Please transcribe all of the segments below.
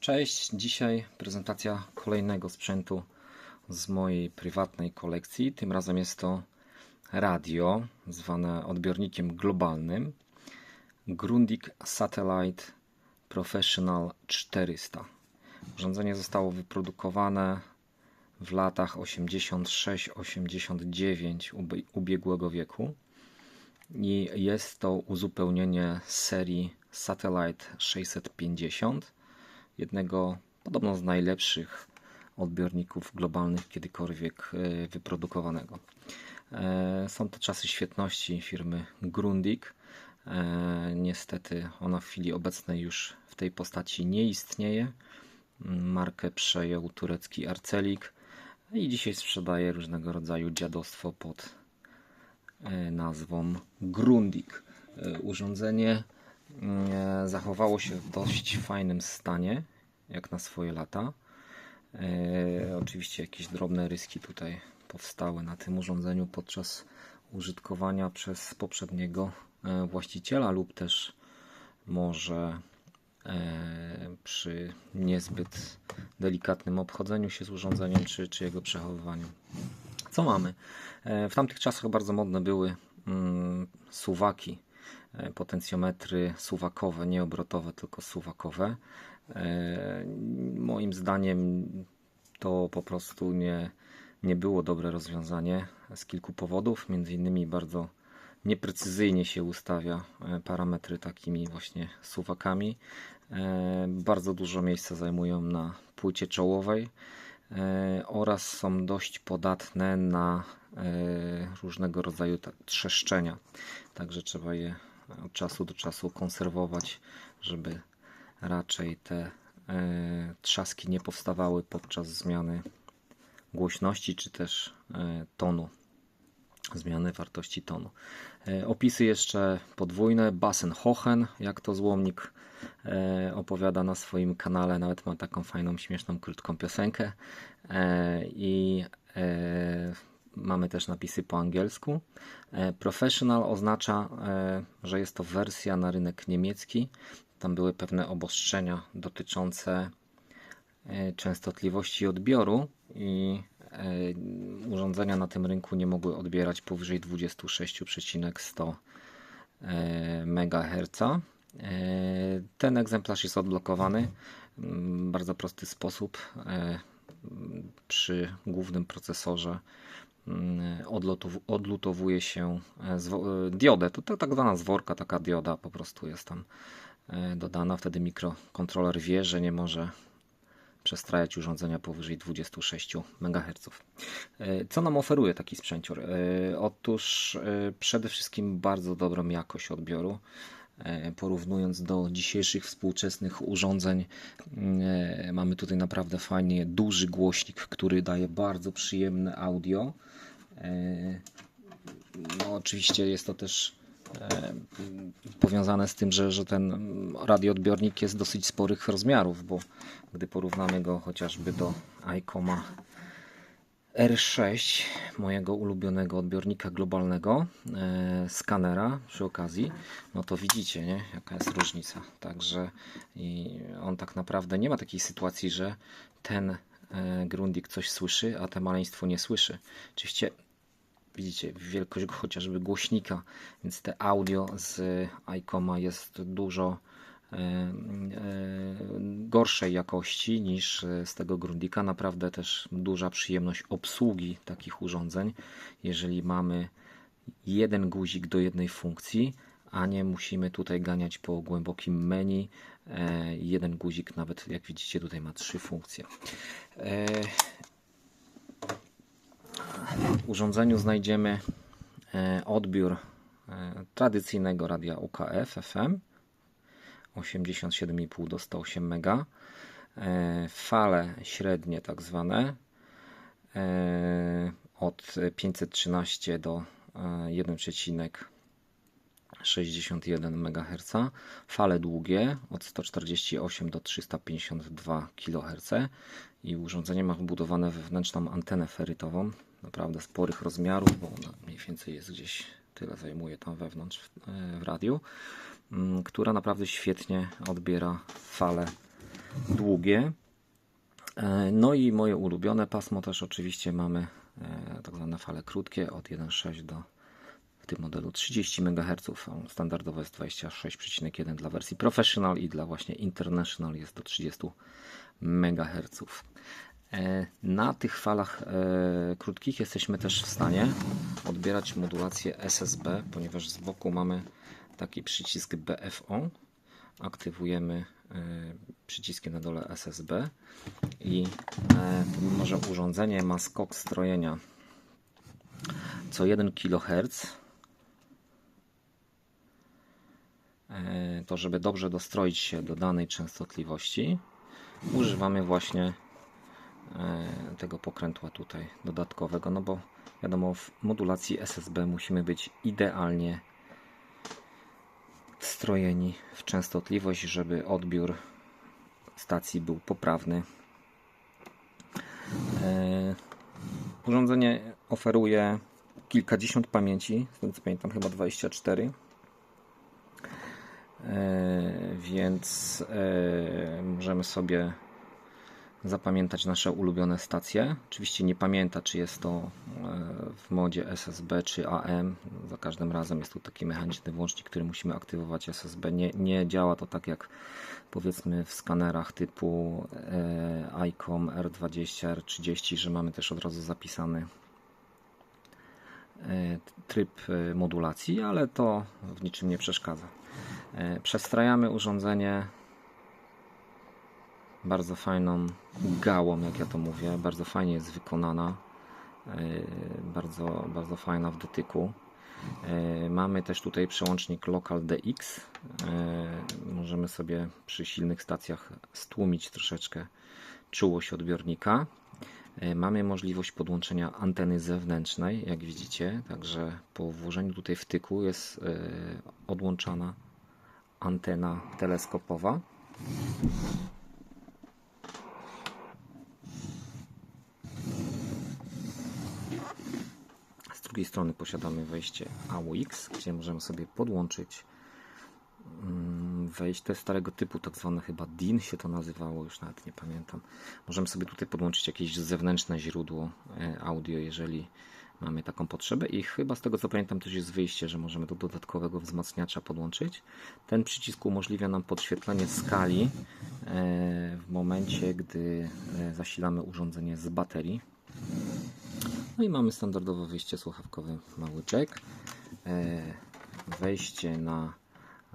Cześć, dzisiaj prezentacja kolejnego sprzętu z mojej prywatnej kolekcji. Tym razem jest to radio, zwane odbiornikiem globalnym Grundig Satellite Professional 400. Urządzenie zostało wyprodukowane w latach 86-89 ube- ubiegłego wieku i jest to uzupełnienie serii Satellite 650 jednego podobno z najlepszych odbiorników globalnych kiedykolwiek e, wyprodukowanego. E, Są to czasy świetności firmy Grundig. E, Niestety ona w chwili obecnej już w tej postaci nie istnieje. Markę przejął turecki Arcelik i dzisiaj sprzedaje różnego rodzaju dziadostwo pod nazwą Grundig. Urządzenie zachowało się w dość fajnym stanie, jak na swoje lata. E, Oczywiście jakieś drobne ryski tutaj powstały na tym urządzeniu podczas użytkowania przez poprzedniego e, właściciela lub też może e, przy niezbyt delikatnym obchodzeniu się z urządzeniem czy, czy jego przechowywaniu. Co mamy? W tamtych czasach bardzo modne były mm, suwaki, potencjometry suwakowe, nie obrotowe, tylko suwakowe. E, Moim zdaniem to po prostu nie, nie było dobre rozwiązanie z kilku powodów. Między innymi bardzo nieprecyzyjnie się ustawia e, parametry takimi właśnie suwakami. E, Bardzo dużo miejsca zajmują na płycie czołowej e, oraz są dość podatne na e, różnego rodzaju trzeszczenia. Także trzeba je od czasu do czasu konserwować, żeby raczej te e, trzaski nie powstawały podczas zmiany głośności czy też e, tonu, zmiany wartości tonu. E, Opisy jeszcze podwójne, Bassenhochen, jak to złomnik opowiada na swoim kanale, nawet ma taką fajną, śmieszną, krótką piosenkę i mamy też napisy po angielsku. E, Professional oznacza, e, że jest to wersja na rynek niemiecki. Tam były pewne obostrzenia dotyczące e, częstotliwości odbioru i urządzenia na tym rynku nie mogły odbierać powyżej 26,100 e, MHz. Ten egzemplarz jest odblokowany w bardzo prosty sposób. Przy głównym procesorze mm, odlotow- odlutowuje się e, e, diodę. To, to tak zwana zworka, taka dioda po prostu jest tam e, dodana. Wtedy mikrokontroler wie, że nie może przestrajać urządzenia powyżej 26 MHz. Co nam oferuje taki sprzęcior? Otóż przede wszystkim bardzo dobrą jakość odbioru. E, Porównując do dzisiejszych współczesnych urządzeń, e, mamy tutaj naprawdę fajnie duży głośnik, który daje bardzo przyjemne audio. E, No, oczywiście jest to też powiązane z tym, że, że ten radioodbiornik jest dosyć sporych rozmiarów, bo gdy porównamy go chociażby do ICOMA R6, mojego ulubionego odbiornika globalnego, e, skanera przy okazji, no to widzicie, nie, jaka jest różnica. Także i on tak naprawdę nie ma takiej sytuacji, że ten e, Grundig coś słyszy, a te maleństwo nie słyszy. Oczywiście widzicie wielkość chociażby głośnika, więc te audio z ICOMA jest dużo gorszej jakości niż e, z tego Grundika. Naprawdę też duża przyjemność obsługi takich urządzeń, jeżeli mamy jeden guzik do jednej funkcji, a nie musimy tutaj ganiać po głębokim menu. E, Jeden guzik nawet, jak widzicie, tutaj ma trzy funkcje. E, w urządzeniu znajdziemy e, odbiór e, tradycyjnego radia UKF FM 87,5 do 108 MHz, e, fale średnie tak zwane e, od 513 do e, 1,61 MHz, fale długie od 148 do 352 kHz i urządzenie ma wbudowane wewnętrzną antenę ferytową, naprawdę sporych rozmiarów, bo ona mniej więcej jest gdzieś tyle zajmuje tam wewnątrz w, e, w radiu, mm, która naprawdę świetnie odbiera fale długie. E, No i moje ulubione pasmo też oczywiście mamy e, tak zwane fale krótkie od 1.6 do w tym modelu 30 MHz. a Standardowo jest 26,1 dla wersji Professional i dla właśnie International jest do 30 MHz. E, Na tych falach e, krótkich jesteśmy też w stanie odbierać modulację SSB, ponieważ z boku mamy taki przycisk BFO. Aktywujemy e, przyciskiem na dole SSB i e, mimo, że urządzenie ma skok strojenia co 1 kHz, to żeby dobrze dostroić się do danej częstotliwości, używamy właśnie tego pokrętła tutaj dodatkowego, no bo wiadomo w modulacji SSB musimy być idealnie wstrojeni w częstotliwość, żeby odbiór stacji był poprawny. E, Urządzenie oferuje kilkadziesiąt pamięci, z tego co pamiętam chyba 24. E, Więc e, możemy sobie zapamiętać nasze ulubione stacje. Oczywiście nie pamięta, czy jest to e, w modzie SSB czy AM. Za każdym razem jest tu taki mechaniczny włącznik, który musimy aktywować SSB. Nie, nie działa to tak jak powiedzmy w skanerach typu e, ICOM R20, R30, że mamy też od razu zapisany e, tryb modulacji, ale to w niczym nie przeszkadza. Przestrajamy urządzenie bardzo fajną gałą, jak ja to mówię. Bardzo fajnie jest wykonana. e, Bardzo, bardzo fajna w dotyku. E, Mamy też tutaj przełącznik Local DX. E, Możemy sobie przy silnych stacjach stłumić troszeczkę czułość odbiornika. Mamy możliwość podłączenia anteny zewnętrznej, jak widzicie. Także po włożeniu tutaj wtyku jest odłączana antena teleskopowa. Z drugiej strony posiadamy wejście AUX, gdzie możemy sobie podłączyć mm, jest starego typu, tak zwane chyba DIN się to nazywało, już nawet nie pamiętam. Możemy sobie tutaj podłączyć jakieś zewnętrzne źródło e, audio, jeżeli mamy taką potrzebę. I chyba z tego co pamiętam też jest wyjście, że możemy do dodatkowego wzmacniacza podłączyć. Ten przycisk umożliwia nam podświetlenie skali e, w momencie, gdy e, zasilamy urządzenie z baterii. No i mamy standardowe wyjście słuchawkowe, mały jack, e, wejście na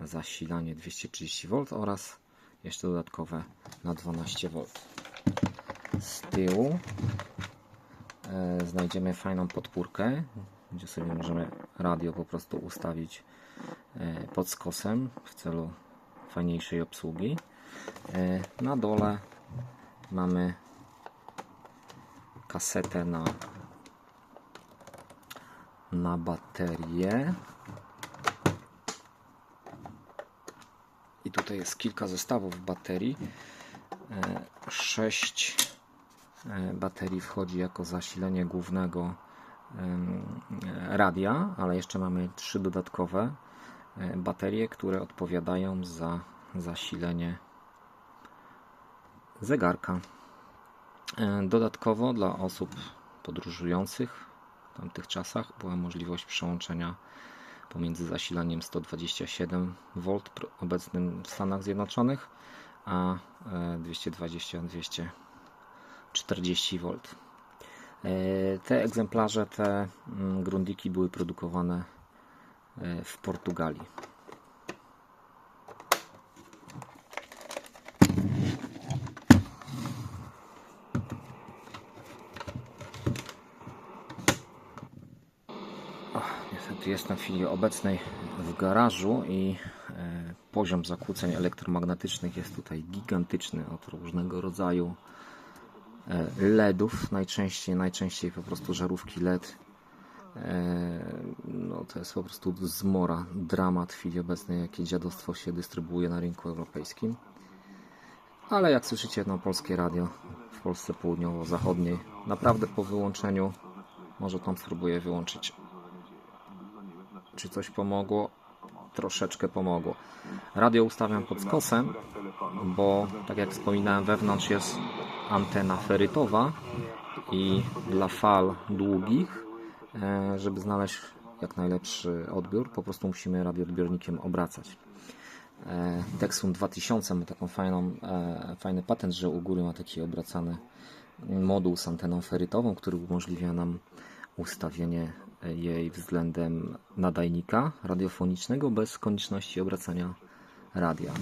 zasilanie 230V oraz jeszcze dodatkowe na 12V. Z tyłu e, znajdziemy fajną podpórkę, gdzie sobie możemy radio po prostu ustawić e, pod skosem w celu fajniejszej obsługi. Na dole mamy kasetę na na baterię. I tutaj jest kilka zestawów baterii. 6 baterii wchodzi jako zasilenie głównego radia, ale jeszcze mamy trzy dodatkowe e, baterie, które odpowiadają za zasilenie zegarka. E, Dodatkowo dla osób podróżujących w tamtych czasach była możliwość przełączenia pomiędzy zasilaniem 127V pr- obecnym w Stanach Zjednoczonych a e, 220-240V. E, Te egzemplarze, te mm, grundiki były produkowane e, w Portugalii. Niestety jestem w chwili obecnej w garażu i e, poziom zakłóceń elektromagnetycznych jest tutaj gigantyczny od różnego rodzaju e, LEDów, najczęściej, najczęściej po prostu żarówki LED. E, no, to jest po prostu zmora, dramat w chwili obecnej, jakie dziadostwo się dystrybuuje na rynku europejskim. Ale jak słyszycie, no, polskie radio w Polsce południowo-zachodniej, naprawdę po wyłączeniu, może tam spróbuję wyłączyć czy coś pomogło? troszeczkę pomogło. Radio ustawiam pod skosem, bo tak jak wspominałem, wewnątrz jest antena ferytowa i dla fal długich, e, żeby znaleźć jak najlepszy odbiór, po prostu musimy radioodbiornikiem obracać. E, Dexum 2000 ma taką fajną, e, fajny patent, że u góry ma taki obracany moduł z anteną ferytową, który umożliwia nam ustawienie jej względem nadajnika radiofonicznego bez konieczności obracania radia.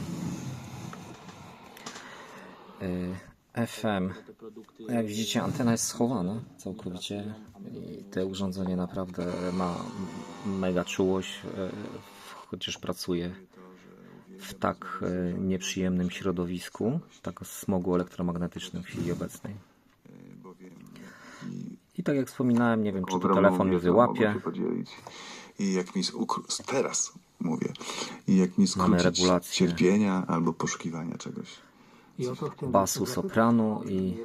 E, FM. Jak widzicie, antena jest schowana całkowicie i to urządzenie naprawdę ma mega czułość, e, chociaż pracuje w tak e, nieprzyjemnym środowisku, tak smogu elektromagnetycznym w chwili obecnej. I tak jak wspominałem, nie wiem, czy to telefon wiedzą wyłapie. mogą się podzielić. I jak mi ukr- teraz mówię, i jak mi skrócić cierpienia albo poszukiwania czegoś. Basu, sopranu i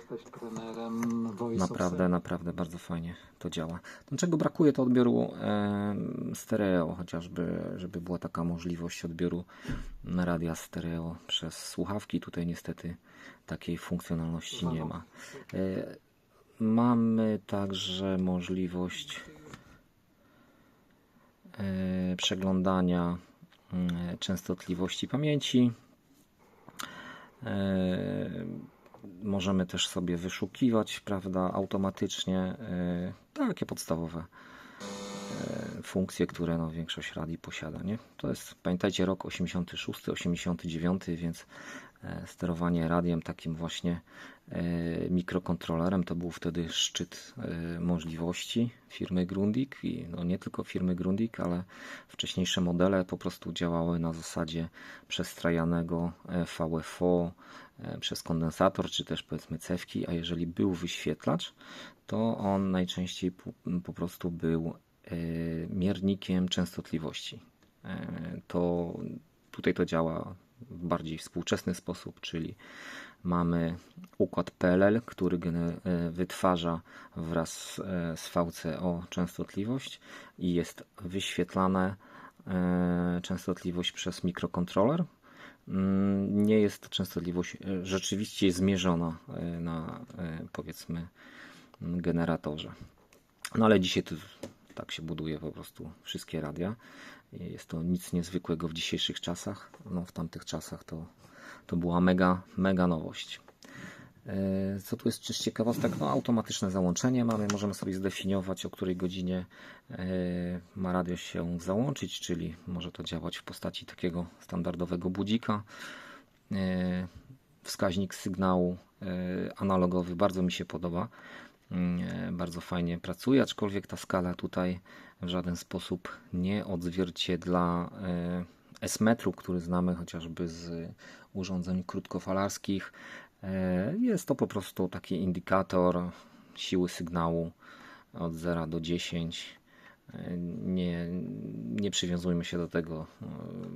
Naprawdę, naprawdę bardzo fajnie to działa. Do czego brakuje to odbioru stereo, chociażby, żeby była taka możliwość odbioru radia stereo przez słuchawki. Tutaj niestety takiej funkcjonalności nie ma. E, Mamy także możliwość e, przeglądania mm, częstotliwości pamięci. E, Możemy też sobie wyszukiwać, prawda, automatycznie e, takie podstawowe e, funkcje, które no, większość radii posiada. Nie? To jest, pamiętajcie, rok 86, 89, więc e, sterowanie radiem takim właśnie e, mikrokontrolerem to był wtedy szczyt e, możliwości firmy Grundig i no, nie tylko firmy Grundig, ale wcześniejsze modele po prostu działały na zasadzie przestrajanego e, VFO e, przez kondensator, czy też powiedzmy cewki, a jeżeli był wyświetlacz, to on najczęściej po, po prostu był e, miernikiem częstotliwości. E, To tutaj to działa w bardziej współczesny sposób, czyli mamy układ PLL, który e, wytwarza wraz e, z VCO częstotliwość i jest wyświetlane e, częstotliwość przez mikrokontroler. Mm, Nie jest to częstotliwość e, rzeczywiście zmierzona e, na e, powiedzmy generatorze. No ale dzisiaj to tak się buduje po prostu wszystkie radia. Jest to nic niezwykłego w dzisiejszych czasach. No, w tamtych czasach to, to była mega, mega nowość. E, Co tu jest też ciekawostek? No, automatyczne załączenie mamy. Możemy sobie zdefiniować, o której godzinie e, ma radio się załączyć, czyli może to działać w postaci takiego standardowego budzika. E, Wskaźnik sygnału analogowy bardzo mi się podoba. Mm, Bardzo fajnie pracuje, aczkolwiek ta skala tutaj w żaden sposób nie odzwierciedla e, S-metru, który znamy chociażby z urządzeń krótkofalarskich. E, Jest to po prostu taki indikator siły sygnału od 0 do 10. E, Nie, nie przywiązujmy się do tego e,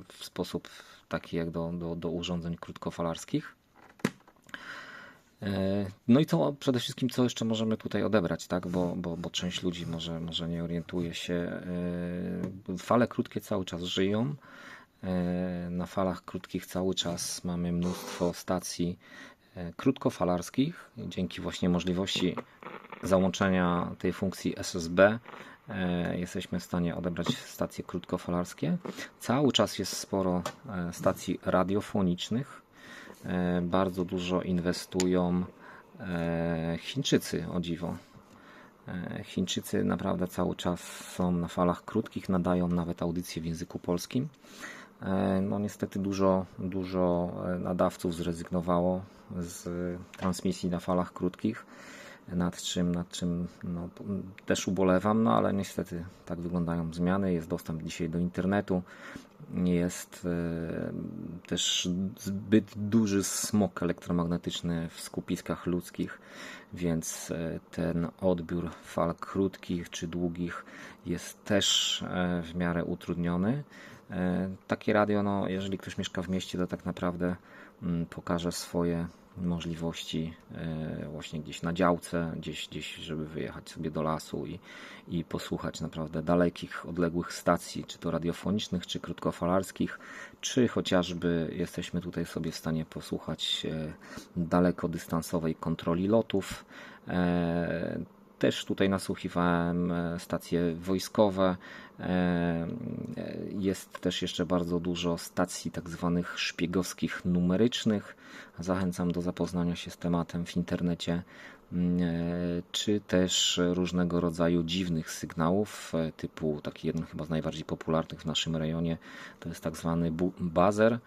w sposób taki jak do, do, do urządzeń krótkofalarskich. E, No i co przede wszystkim, co jeszcze możemy tutaj odebrać, tak? Bo, bo, bo część ludzi może, może nie orientuje się. e, Fale krótkie cały czas żyją. E, Na falach krótkich cały czas mamy mnóstwo stacji krótkofalarskich. Dzięki właśnie możliwości załączenia tej funkcji SSB jesteśmy w stanie odebrać stacje krótkofalarskie. Cały czas jest sporo stacji radiofonicznych. E, Bardzo dużo inwestują e, Chińczycy, o dziwo. E, Chińczycy naprawdę cały czas są na falach krótkich, nadają nawet audycje w języku polskim. No niestety dużo, dużo nadawców zrezygnowało z transmisji na falach krótkich, nad czym, nad czym no, też ubolewam, no ale niestety tak wyglądają zmiany. Jest dostęp dzisiaj do internetu, jest e, też zbyt duży smog elektromagnetyczny w skupiskach ludzkich, więc e, ten odbiór fal krótkich czy długich jest też e, w miarę utrudniony. Takie radio, no, jeżeli ktoś mieszka w mieście, to tak naprawdę mm, pokaże swoje możliwości e, właśnie gdzieś na działce, gdzieś, gdzieś żeby wyjechać sobie do lasu i, i posłuchać naprawdę dalekich, odległych stacji, czy to radiofonicznych, czy krótkofalarskich, czy chociażby jesteśmy tutaj sobie w stanie posłuchać e, dalekodystansowej kontroli lotów. E, Też tutaj nasłuchiwałem e, stacje wojskowe. E, Jest też jeszcze bardzo dużo stacji tak zwanych szpiegowskich numerycznych. Zachęcam do zapoznania się z tematem w internecie, Mm, e, czy też różnego rodzaju dziwnych sygnałów, e, typu taki jeden chyba z najbardziej popularnych w naszym rejonie, to jest tak zwany bazer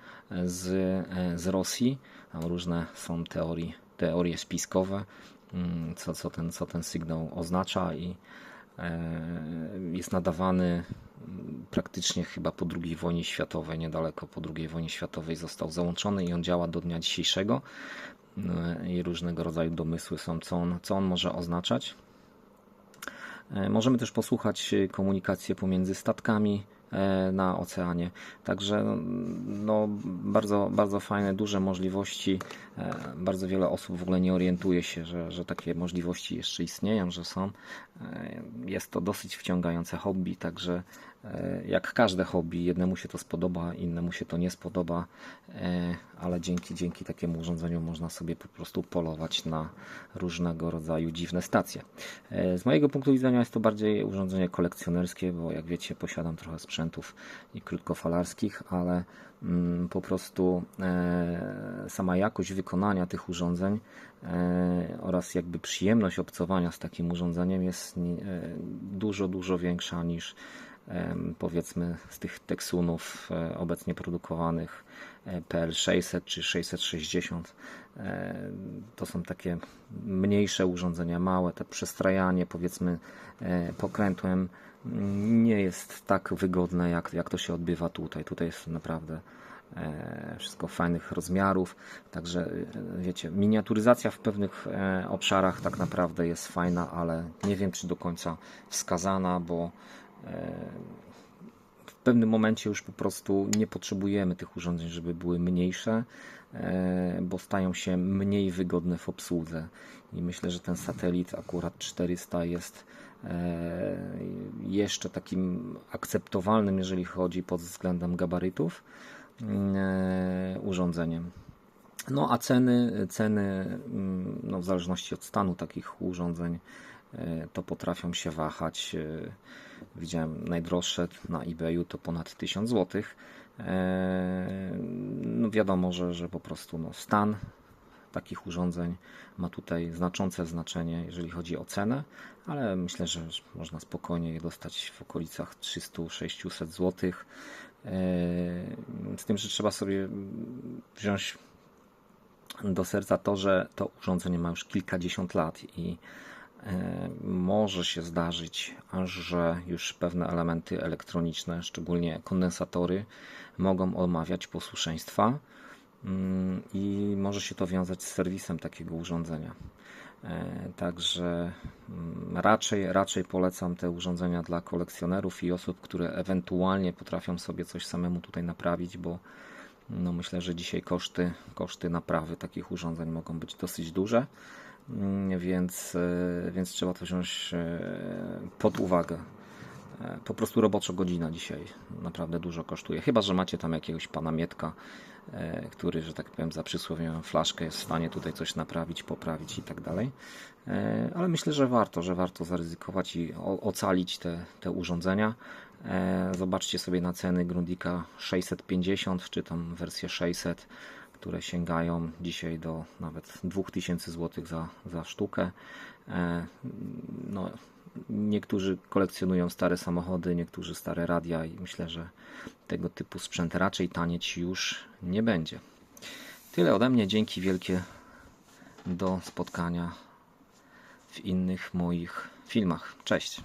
z, e, z Rosji. Różne są teorie, teorie spiskowe, co, co, ten, co ten sygnał oznacza i e, jest nadawany mm, praktycznie chyba po II wojnie światowej, niedaleko po II wojnie światowej został załączony i on działa do dnia dzisiejszego E, i różnego rodzaju domysły są, co on, co on może oznaczać. E, Możemy też posłuchać komunikację pomiędzy statkami na oceanie. Także no, no, bardzo, bardzo fajne, duże możliwości. E, Bardzo wiele osób w ogóle nie orientuje się, że, że takie możliwości jeszcze istnieją, że są. E, Jest to dosyć wciągające hobby, także e, jak każde hobby, jednemu się to spodoba, innemu się to nie spodoba, e, ale dzięki, dzięki takiemu urządzeniu można sobie po prostu polować na różnego rodzaju dziwne stacje. E, Z mojego punktu widzenia jest to bardziej urządzenie kolekcjonerskie, bo jak wiecie, posiadam trochę sprzętów i krótkofalarskich, ale mm, po prostu e, sama jakość wykonania tych urządzeń e, oraz jakby przyjemność obcowania z takim urządzeniem jest e, dużo, dużo większa niż powiedzmy z tych Texunów e, obecnie produkowanych e, PL600 czy 660. E, To są takie mniejsze urządzenia, małe, te przestrajanie powiedzmy pokrętłem mm, nie jest tak wygodne jak, jak to się odbywa tutaj. Tutaj jest naprawdę wszystko fajnych rozmiarów, także wiecie, miniaturyzacja w pewnych obszarach tak naprawdę jest fajna, ale nie wiem czy do końca wskazana, bo w pewnym momencie już po prostu nie potrzebujemy tych urządzeń, żeby były mniejsze, e, bo stają się mniej wygodne w obsłudze. I myślę, że ten satelit akurat 400 jest e, jeszcze takim akceptowalnym, jeżeli chodzi pod względem gabarytów, e, urządzeniem. No a ceny, ceny mm, no, w zależności od stanu takich urządzeń e, to potrafią się wahać. e, Widziałem najdroższe na eBayu to ponad 1000 zł. No wiadomo, że, że po prostu no, stan takich urządzeń ma tutaj znaczące znaczenie, jeżeli chodzi o cenę, ale myślę, że można spokojnie je dostać w okolicach 300-600 zł. Z tym, że trzeba sobie wziąć do serca to, że to urządzenie ma już kilkadziesiąt lat i e, może się zdarzyć, że już pewne elementy elektroniczne, szczególnie kondensatory, mogą odmawiać posłuszeństwa mm, i może się to wiązać z serwisem takiego urządzenia. E, Także mm, raczej, raczej polecam te urządzenia dla kolekcjonerów i osób, które ewentualnie potrafią sobie coś samemu tutaj naprawić, bo no myślę, że dzisiaj koszty, koszty naprawy takich urządzeń mogą być dosyć duże, więc, e, więc trzeba to wziąć e, pod uwagę. E, Po prostu roboczo godzina dzisiaj naprawdę dużo kosztuje. Chyba, że macie tam jakiegoś pana Mietka, który, że tak powiem, za flaszkę jest w stanie tutaj coś naprawić, poprawić i tak dalej. Ale myślę, że warto, że warto zaryzykować i ocalić te, te urządzenia. Zobaczcie sobie na ceny Grundika 650 czy tam wersję 600, które sięgają dzisiaj do nawet 2000 zł za, za sztukę. E, No, niektórzy kolekcjonują stare samochody, niektórzy stare radia i myślę, że tego typu sprzęt raczej tanieć już nie będzie. Tyle ode mnie. Dzięki wielkie. Do spotkania w innych moich filmach. Cześć.